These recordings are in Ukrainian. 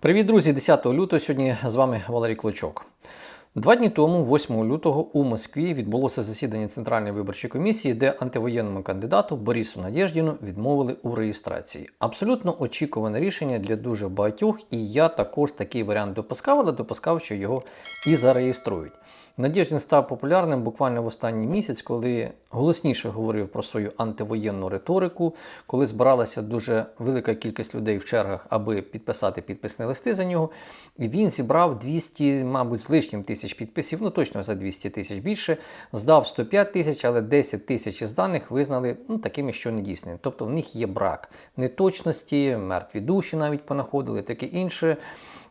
Привіт, друзі! 10 лютого сьогодні з вами Валерій Клочок. Два дні тому, 8 лютого, у Москві відбулося засідання Центральної виборчої комісії, де антивоєнному кандидату Борису Надєждіну відмовили у реєстрації. Абсолютно очікуване рішення для дуже багатьох, і я також такий варіант допускав, але допускав, що його і зареєструють. Надєждін став популярним буквально в останній місяць, коли голосніше говорив про свою антивоєнну риторику, коли збиралася дуже велика кількість людей в чергах, аби підписати підписні листи за нього. І він зібрав 200, мабуть, з лишнім тисяч підписів, ну точно за 200 тисяч більше, здав 105 тисяч, але 10 тисяч із даних визнали ну, такими, що недійсними. Тобто в них є брак неточності, мертві душі навіть понаходили, таке інше.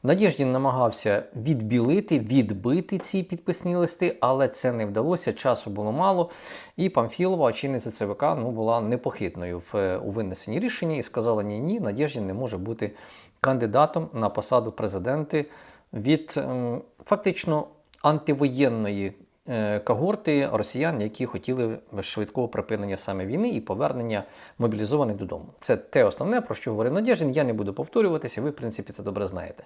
Надєждін намагався відбілити, відбити ці підписні листи, але це не вдалося, часу було мало. І Памфілова, очільниця ЦВК, ну, була непохитною в, у винесенні рішення і сказала: ні, ні, Надєждін не може бути кандидатом на посаду президента від ем, фактично антивоєнної е, когорти росіян, які хотіли швидкого припинення саме війни і повернення мобілізованих додому. Це те основне, про що говорив Надєждін. Я не буду повторюватися, ви, в принципі, це добре знаєте.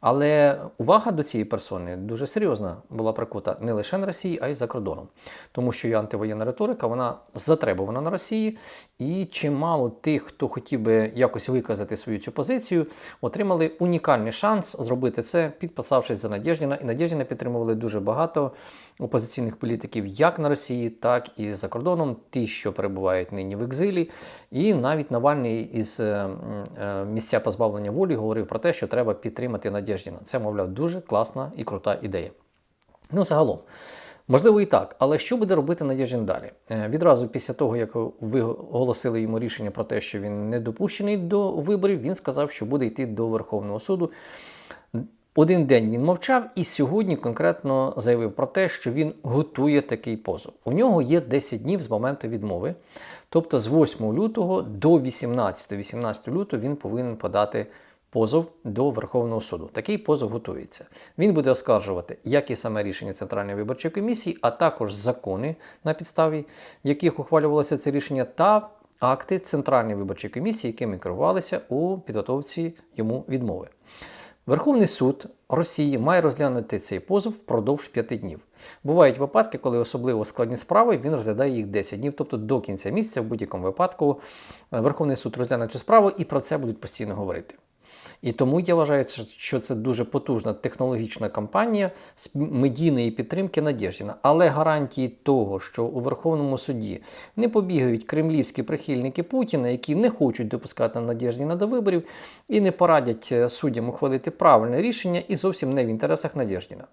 Але увага до цієї персони дуже серйозна була прикута не лише на Росії, а й за кордоном. Тому що і антивоєнна риторика вона затребувана на Росії, і чимало тих, хто хотів би якось виказати свою цю позицію, отримали унікальний шанс зробити це, підписавшись за Надєждіна. І Надєждіна підтримували дуже багато опозиційних політиків, як на Росії, так і за кордоном, ті, що перебувають нині в екзилі. І навіть Навальний із е, е, місця позбавлення волі говорив про те, що треба підтримати Надєждіна. Це, мовляв, дуже класна і крута ідея. Ну, загалом. Можливо, і так, але що буде робити Надєждін далі? Е, Відразу після того, як ви оголосили йому рішення про те, що він не допущений до виборів, він сказав, що буде йти до Верховного суду. Один день він мовчав і сьогодні конкретно заявив про те, що він готує такий позов. У нього є 10 днів з моменту відмови. Тобто з 8 лютого до 18 18 лютого він повинен подати позов до Верховного суду. Такий позов готується. Він буде оскаржувати як і саме рішення Центральної виборчої комісії, а також закони, на підставі яких ухвалювалося це рішення, та акти Центральної виборчої комісії, якими керувалися у підготовці йому відмови. Верховний суд Росії має розглянути цей позов впродовж 5 днів. Бувають випадки, коли особливо складні справи він розглядає їх 10 днів, тобто до кінця місяця, в будь-якому випадку, Верховний суд розгляне цю справу і про це будуть постійно говорити. І тому я вважаю, що це дуже потужна технологічна кампанія з медійної підтримки Надєждіна. Але гарантії того, що у Верховному суді не побігають кремлівські прихильники Путіна, які не хочуть допускати Надєждіна до виборів і не порадять суддям ухвалити правильне рішення і зовсім не в інтересах Надєждіна.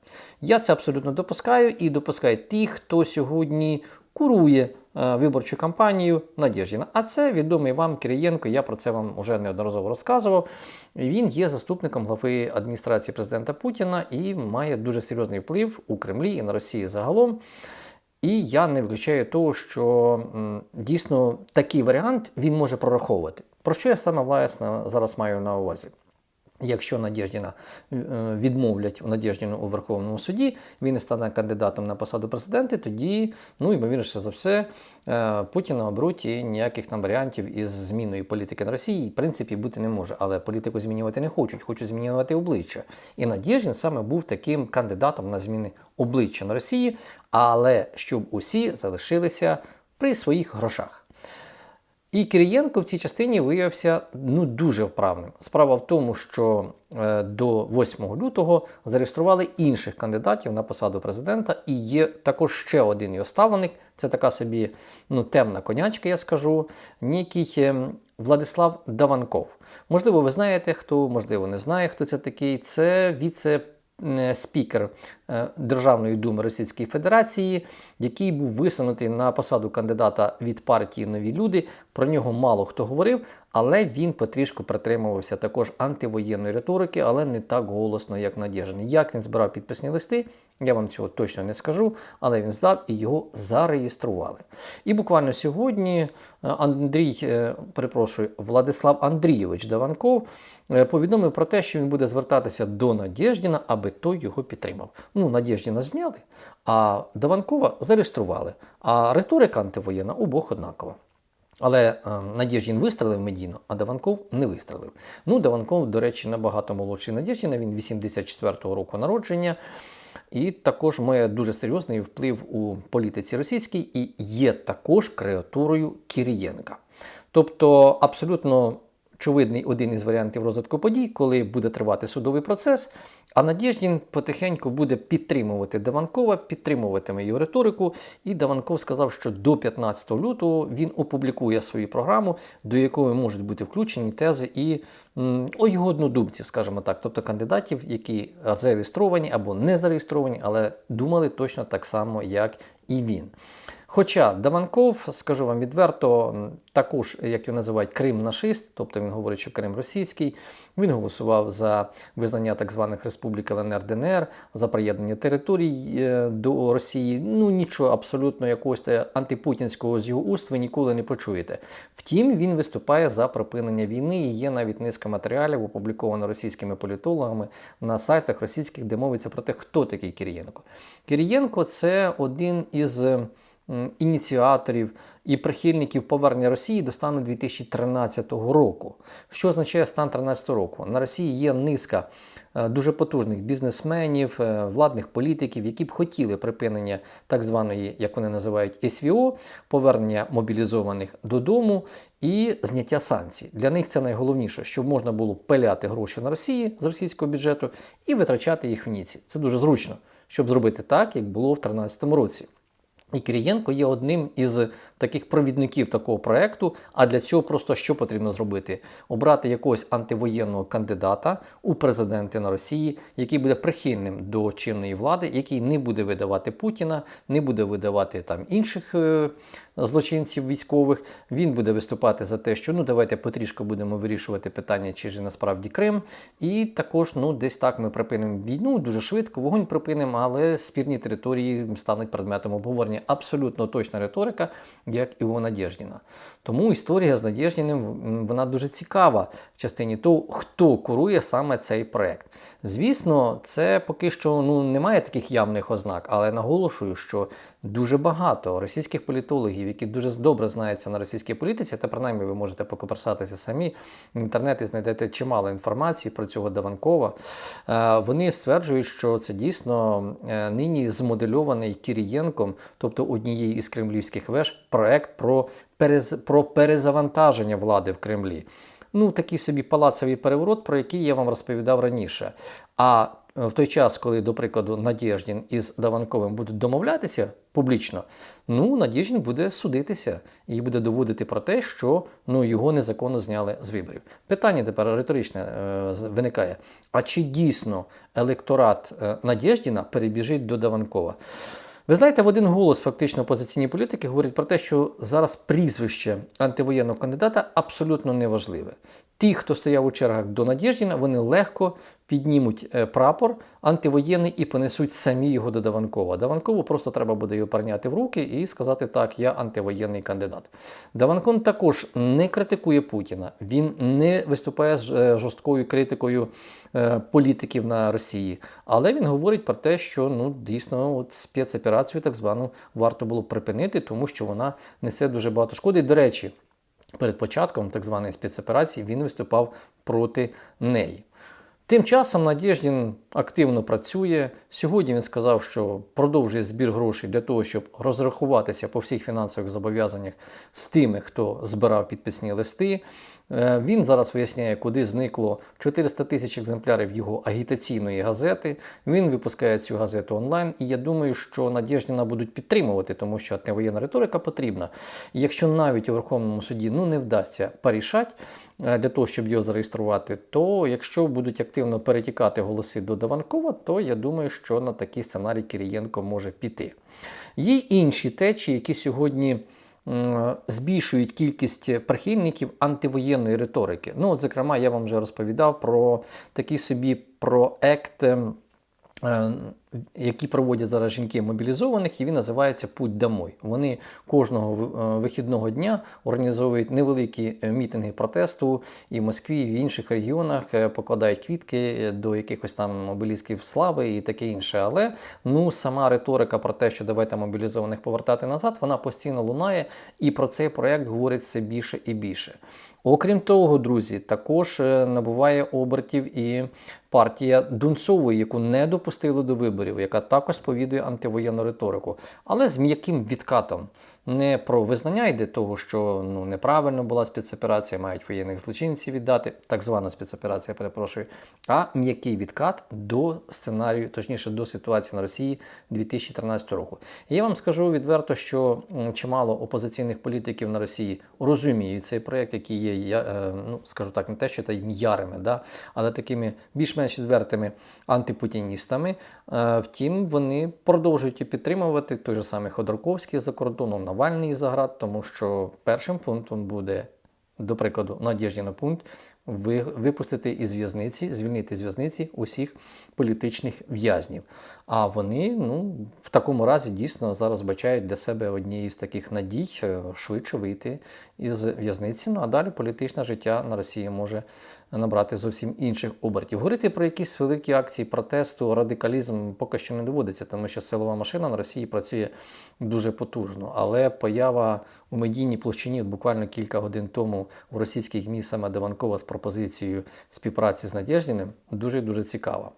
Я це абсолютно допускаю і допускаю ті, хто сьогодні курує виборчу кампанію Надєждіна. А це відомий вам Кирієнко, я про це вам вже неодноразово розказував. Він є заступником глави адміністрації президента Путіна і має дуже серйозний вплив у Кремлі і на Росії загалом. І я не виключаю того, що дійсно такий варіант він може прораховувати. Про що я саме власне зараз маю на увазі? Якщо Надєждіна відмовлять у Надєждіну у Верховному суді, він не стане кандидатом на посаду президента, тоді, ну ймовірніше за все, Путіна оберуть і ніяких там варіантів із зміною політики на Росії, в принципі, бути не може. Але політику змінювати не хочуть, хочуть змінювати обличчя. І Надєждін саме був таким кандидатом на зміни обличчя на Росії, але щоб усі залишилися при своїх грошах. І Кирієнко в цій частині виявився ну, дуже вправним. Справа в тому, що е, до 8 лютого зареєстрували інших кандидатів на посаду президента, і є також ще один його ставленик. Це така собі ну, темна конячка, я скажу, некий е, Владислав Даванков. Можливо, ви знаєте, хто, можливо, не знає, хто це такий. Це віце спікер е, Державної думи Російської Федерації, який був висунутий на посаду кандидата від партії Нові люди. Про нього мало хто говорив, але він потрішку притримувався також антивоєнної риторики, але не так голосно, як Надєжний. Як він збирав підписні листи, я вам цього точно не скажу, але він здав і його зареєстрували. І буквально сьогодні е, Андрій, е, перепрошую, Владислав Андрійович Даванков повідомив про те, що він буде звертатися до Надєждіна, аби той його підтримав. Ну, Надєждіна зняли, а Даванкова зареєстрували. А риторика антивоєнна обох однакова. Але е, Надєждін вистрелив медійно, а Даванков не вистрелив. Ну, Даванков, до речі, набагато молодший Надєждіна, він 84-го року народження. І також має дуже серйозний вплив у політиці російській і є також креатурою Кирієнка. Тобто, абсолютно очевидний один із варіантів розвитку подій, коли буде тривати судовий процес, а Надєждін потихеньку буде підтримувати Даванкова, підтримуватиме його риторику. І Даванков сказав, що до 15 лютого він опублікує свою програму, до якої можуть бути включені тези і о його однодумців, скажімо так, тобто кандидатів, які зареєстровані або не зареєстровані, але думали точно так само, як і він. Хоча Даванков, скажу вам відверто, також, як його називають, Крим-нашист, тобто він говорить, що Крим російський, він голосував за визнання так званих республік ЛНР ДНР, за приєднання територій е, до Росії. Ну нічого абсолютно якогось антипутінського з його уст ви ніколи не почуєте. Втім, він виступає за припинення війни. І є навіть низка матеріалів, опубліковано російськими політологами на сайтах російських, де мовиться про те, хто такий Кирієнко. Кирієнко це один із ініціаторів і прихильників повернення Росії до стану 2013 року. Що означає стан 2013 року? На Росії є низка е, дуже потужних бізнесменів, е, владних політиків, які б хотіли припинення так званої, як вони називають, СВО, повернення мобілізованих додому і зняття санкцій. Для них це найголовніше, щоб можна було пиляти гроші на Росії з російського бюджету і витрачати їх в Ніці. Це дуже зручно, щоб зробити так, як було в 2013 році. І Кирієнко є одним із таких провідників такого проекту. А для цього просто що потрібно зробити? Обрати якогось антивоєнного кандидата у президенти на Росії, який буде прихильним до чинної влади, який не буде видавати Путіна, не буде видавати там інших е, злочинців військових. Він буде виступати за те, що ну давайте потрішку будемо вирішувати питання, чи ж насправді Крим. І також ну десь так ми припинимо війну дуже швидко, вогонь припинимо, але спірні території стануть предметом обговорення. Абсолютно точна риторика, як і у Надєждіна. Тому історія з Надєждіним вона дуже цікава в частині того, хто курує саме цей проект. Звісно, це поки що ну немає таких явних ознак, але наголошую, що дуже багато російських політологів, які дуже добре знаються на російській політиці, та принаймні ви можете покоперсатися самі в інтернеті, знайдете чимало інформації про цього Даванкова. Е, Вони стверджують, що це дійсно е, нині змодельований Кірієнком, тобто однією із кремлівських веж, проект про, перез... про перезавантаження влади в Кремлі. Ну, такий собі палацовий переворот, про який я вам розповідав раніше. А в той час, коли, до прикладу, Надєждін із Даванковим будуть домовлятися публічно, ну Надєждін буде судитися і буде доводити про те, що ну, його незаконно зняли з виборів. Питання тепер риторичне е, виникає: а чи дійсно електорат е, Надєждіна перебіжить до Даванкова? Ви знаєте, в один голос фактично опозиційні політики говорять про те, що зараз прізвище антивоєнного кандидата абсолютно неважливе. Ті, хто стояв у чергах до Надєждіна, вони легко піднімуть е, прапор антивоєнний і понесуть самі його до Даванкова. Даванкову просто треба буде його прийняти в руки і сказати так, я антивоєнний кандидат. Даванкон також не критикує Путіна, він не виступає з е, жорсткою критикою е, політиків на Росії, але він говорить про те, що ну дійсно от спецоперацію так звану варто було припинити, тому що вона несе дуже багато шкоди. До речі, перед початком так званої спецоперації він виступав проти неї. Тим часом Надєждін активно працює. Сьогодні він сказав, що продовжує збір грошей для того, щоб розрахуватися по всіх фінансових зобов'язаннях з тими, хто збирав підписні листи. Е, Він зараз виясняє, куди зникло 400 тисяч екземплярів його агітаційної газети. Він випускає цю газету онлайн, і я думаю, що Надєждіна будуть підтримувати, тому що воєнна риторика потрібна. І якщо навіть у Верховному суді ну, не вдасться порішати е, для того, щоб його зареєструвати, то якщо будуть активно перетікати голоси до Даванкова, то я думаю, що на такий сценарій Кирієнко може піти. Є інші течії, які сьогодні збільшують кількість прихильників антивоєнної риторики. Ну, от, зокрема, я вам вже розповідав про такий собі проект. Які проводять зараз жінки мобілізованих, і він називається Путь домой. Вони кожного е, вихідного дня організовують невеликі е, мітинги протесту і в Москві, і в інших регіонах е, покладають квітки до якихось там обелісків слави і таке інше. Але ну сама риторика про те, що давайте мобілізованих повертати назад, вона постійно лунає, і про цей проект говорить все більше і більше. Окрім того, друзі, також набуває обертів і партія Дунцової, яку не допустили до виборів, яка також сповідує антивоєнну риторику, але з м'яким відкатом. Не про визнання йде того, що ну неправильно була спецоперація, мають воєнних злочинців віддати, так звана спецоперація, перепрошую, а м'який відкат до сценарію, точніше до ситуації на Росії 2013 року. І я вам скажу відверто, що чимало опозиційних політиків на Росії розуміють цей проєкт, який є, е, ну скажу так, не те, що та ярими, да, але такими більш-менш відвертими антипутіністами. Е, Втім, вони продовжують і підтримувати той же самий Ходорковський за кордоном, Навальний за град, тому що першим пунктом буде, до прикладу, Надєждіна пункт випустити із в'язниці, звільнити з в'язниці усіх політичних в'язнів. А вони ну, в такому разі дійсно зараз бачають для себе однією з таких надій е, швидше вийти із в'язниці. Ну а далі політичне життя на Росії може набрати зовсім інших обертів. Говорити про якісь великі акції протесту, радикалізм поки що не доводиться, тому що силова машина на Росії працює дуже потужно. Але поява у медійній площині буквально кілька годин тому у російських МІ саме Деванкова з пропозицією співпраці з Надєждіним дуже дуже цікава.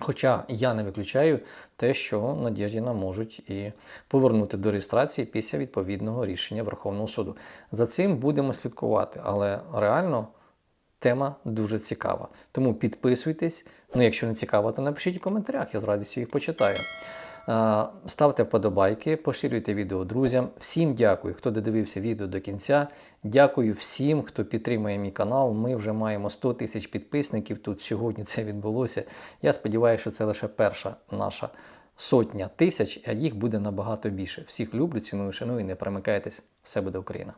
Хоча я не виключаю те, що Надєждіна можуть і повернути до реєстрації після відповідного рішення Верховного суду. За цим будемо слідкувати, але реально тема дуже цікава. Тому підписуйтесь. Ну, якщо не цікаво, то напишіть у коментарях, я з радістю їх почитаю. Е, Ставте вподобайки, поширюйте відео друзям. Всім дякую, хто додивився відео до кінця. Дякую всім, хто підтримує мій канал. Ми вже маємо 100 тисяч підписників. Тут сьогодні це відбулося. Я сподіваюся, що це лише перша наша сотня тисяч, а їх буде набагато більше. Всіх люблю, ціную, шаную і не перемикайтесь. Все буде Україна!